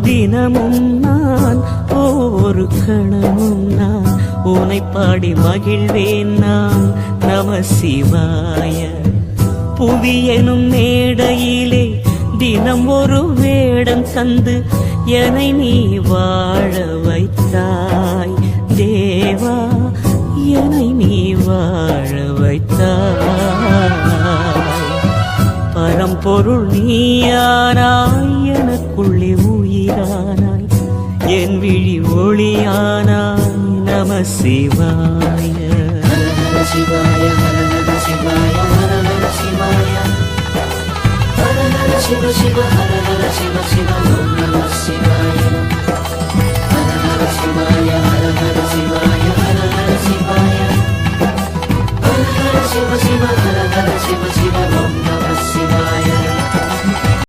தினமும் நான் ஒவ்வொரு கணமும் நான் உனை பாடி மகிழ்வேன் நான். நம சிவாய. புவி மேடையிலே தினம் ஒரு வேடம் தந்து என்னை நீ வாழ வைத்தாய். தேவா என்னை நீ வாழ வைத்தாய். பரம்பொருள் நீயானாய் எனக்குள்ளே உயிரானாய் என் விழி ஒளியானாய். நம சிவாய. சிவாய சிவாய சிவாய சிவ சிவ ஹர ஹர சிவ சிவ ஓம் நம சிவாய.